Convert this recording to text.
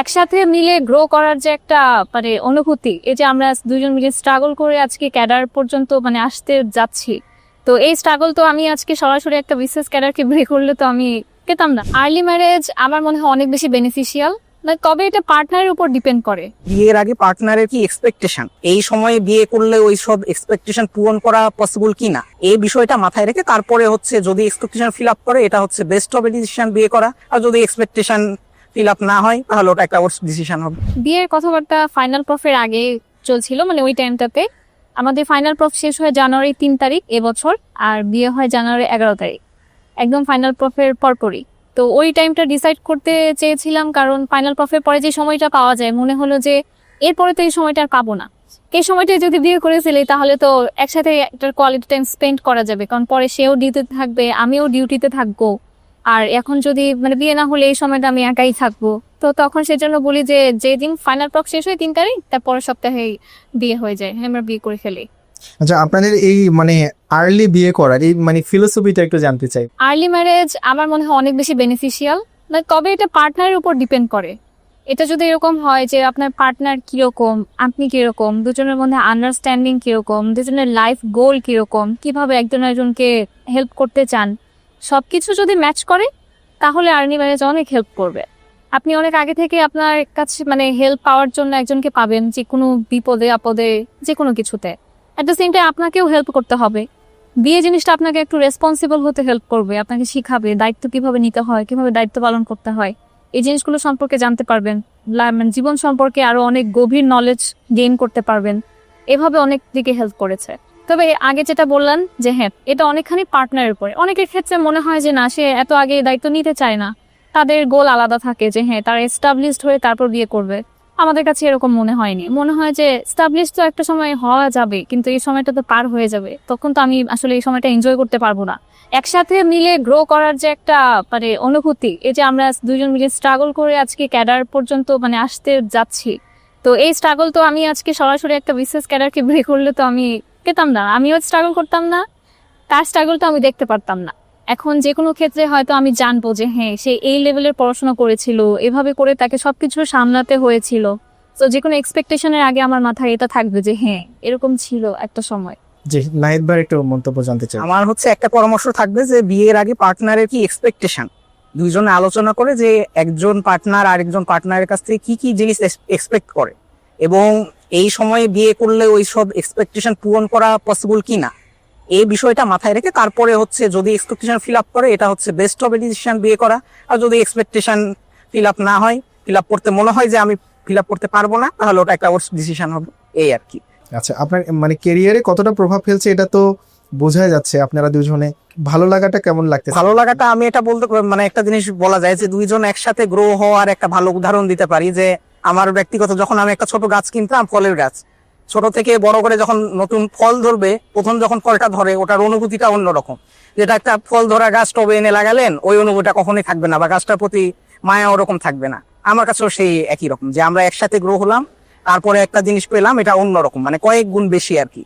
একসাথে মিলে গ্রো করার যে একটা মানে অনুভূতি, এই যে আমরা দুজন মিলে স্ট্রাগল করে আজকে ক্যাডার পর্যন্ত মানে আসতে যাচ্ছি। তো এই স্ট্রাগল তো আমি আজকে সরাসরি একটা বিশেষ ক্যাডারকে বিয়ে করলে তো আমি পেতাম না। আর্লি ম্যারেজ আমার মনে হয় অনেক বেশি বেনিফিশিয়াল তবে এটা পার্টনারের উপর ডিপেন্ড করে। বিয়ের আগে পার্টনারের কি এক্সপেকটেশন এই সময়ে বিয়ে করলে ওই সব এক্সপেকটেশন পূরণ করা পসিবল কিনা এই বিষয়টা মাথায় রেখে তারপরে হচ্ছে যদি এক্সপেকটেশন ফিল আপ করে, এটা হচ্ছে বেস্ট হবে ডিসিশন বিয়ে করা। আর যদি এক্সপেকটেশন ফিল আপ না হয়, তাহলে ওটা একটা ডিসিশন হবে। বিয়ের কথাবার্তা ফাইনাল প্রফের আগে চলছিল মানে ওই টাইমটাতে আমাদের ফাইনাল প্রফ শেষ জানুয়ারি তিন তারিখ এবছর, আর বিয়ে হয় জানুয়ারি এগারো তারিখ। একদম ফাইনাল প্রফের পরপরই। তো ওই টাইমটা ডিসাইড করতে চেয়েছিলাম, কারণ ফাইনাল প্রফের পরে যে সময়টা পাওয়া যায়, মনে হলো যে এরপরে তো এই সময়টা আর পাবো না। এই সময়টা যদি বিয়ে করে ফেলি, তাহলে তো একসাথে একটা কোয়ালিটি টাইম স্পেন্ড করা যাবে, কারণ পরে সেও ডিউটিতে থাকবে, আমিও ডিউটিতে থাকব। আর এখন যদি মানে বিয়ে না হলে এই সময়টা আমি একাই থাকব। তো তখন সেজন্য বলি যে যেদিন ফাইনাল প্রক শেষ হয় তিন তারিখ তার পরের সপ্তাহেই বিয়ে হয়ে যায়। আমরা বিয়ে করে ফেলি। আচ্ছা আপনাদের এই মানে আর্লি বিয়ে করার এই মানে ফিলোসফিটা একটু জানতে চাই। আর্লি ম্যারেজ আমার মনে হয় অনেক বেশি বেনিফিশিয়াল তবে এটা পার্টনারের উপর ডিপেন্ড করে। এটা যদি এরকম হয় যে আপনার পার্টনার কীরকম আপনি কীরকম দুজনের মধ্যে আন্ডারস্ট্যান্ডিং কীরকম দুজনের লাইফ গোল কীরকম কীভাবে একজন একজনকে হেল্প করতে চান সবকিছু যদি ম্যাচ করে, তাহলে আর্লি ম্যারেজ অনেক হেল্প করবে। আপনি অনেক আগে থেকে আপনার কাছে মানে হেল্প পাওয়ার জন্য একজনকে পাবেন, যে কোনো বিপদে, আপদে, যে কোনো কিছুতে। অ্যাট দ্য সেম টাইম আপনাকেও হেল্প করতে হবে। বিয়ে জিনিসটা আপনাকে একটু রেসপন্সিবল হতে হেল্প করবে। আপনাকে শিখাবে দায়িত্ব কীভাবে নিতে হয়, কীভাবে দায়িত্ব পালন করতে হয়। এই জিনিসগুলো সম্পর্কে জানতে পারবেন। মানে জীবন সম্পর্কে আরও অনেক গভীর নলেজ গেইন করতে পারবেন। এভাবে অনেক দিকে হেল্প করেছে। তবে আগে যেটা বললেন যে হ্যাঁ এটা অনেকখানি পার্টনারের উপরে। অনেকের ক্ষেত্রে মনে হয় যে না, সে এত আগে দায়িত্ব নিতে চায় না। তাদের গোল আলাদা থাকে যে হ্যাঁ তারা এস্টাবলিশড হয়ে তারপর বিয়ে করবে। আমাদের কাছে এরকম মনে হয়নি। মনে হয় যে স্টাবলিশ তো একটা সময় হওয়া যাবে, কিন্তু এই সময়টা তো পার হয়ে যাবে। তখন তো আমি আসলে এই সময়টা এনজয় করতে পারব না। একসাথে মিলে গ্রো করার যে একটা মানে অনুভূতি, এই যে আমরা দুজন মিলে স্ট্রাগল করে আজকে ক্যাডার পর্যন্ত মানে আসতে যাচ্ছি। তো এই স্ট্রাগল তো আমি আজকে সরাসরি একটা বিশেষ ক্যাডারকে বিয়ে করলে তো আমি পেতাম না আমিও স্ট্রাগল করতাম না তার স্ট্রাগলটা আমি দেখতে পারতাম না। এখন যে কোনো ক্ষেত্রে হয়তো আমি জানব যে হ্যাঁ সে এই লেভেলের পড়াশোনা করেছিল এভাবে করে তাকে সবকিছু সামলাতে হয়েছিল। তো যে কোনো এক্সপেকটেশনের আগে আমার মাথায় এটা থাকবে যে হ্যাঁ এরকম ছিল একটা সময়। যে নাহিদ ভাই একটু মন্তব্য জানতে চাই। আমার হচ্ছে একটা পরামর্শ থাকবে যে বিয়ের আগে পার্টনারের কি এক্সপেকটেশন দুইজনে আলোচনা করে যে একজন পার্টনার আরেকজন পার্টনারের কাছ থেকে কি কি জিনিস এক্সপেক্ট করে। এবং এই সময়ে বিয়ে করলে ওই সব এক্সপেকটেশন পূরণ করা পসিবল কি না এই বিষয়টা মাথায় রেখে তারপরে হচ্ছে যদি এক্সপেকটেশন ফিল আপ করে এটা হচ্ছে বেস্ট হবে ডিসিশন বিয়ে করা। আর যদি এক্সপেকটেশন ফিল আপ না হয় ফিল আপ করতে মনে হয় যে আমি ফিল আপ করতে পারব না তাহলে ওটা একটা ডিসিশন হবে এই আর কি। আচ্ছা আপনার মানে কেরিয়ারে কতটা প্রভাব ফেলছে এটা তো বোঝাই যাচ্ছে আপনারা দুজনে। ভালো লাগাটা কেমন লাগতেছে? ভালো লাগাটা আমি এটা বলতে মানে একটা জিনিস বলা যায় যে দুইজন একসাথে গ্রো হওয়ার একটা ভালো উদাহরণ দিতে পারি যে আমার ব্যক্তিগত যখন আমি একটা ছোট গাছ কিনতাম, ফলের গাছ। ছোট থেকে বড় করে যখন নতুন ফল ধরবে, প্রথম যখন ফলটা ধরে, ওটার অনুভূতিটা অন্যরকম। যেটা একটা ফল ধরা গাছ টবে এনে লাগালেন, ওই অনুভূতিটা কখনোই থাকবে না বা গাছটার প্রতি মায়া ওরকম থাকবে না। আমার কাছেও সেই একই রকম, যে আমরা একসাথে গ্রো হলাম, তারপরে একটা জিনিস পেলাম, এটা অন্যরকম মানে কয়েক গুণ বেশি আর কি।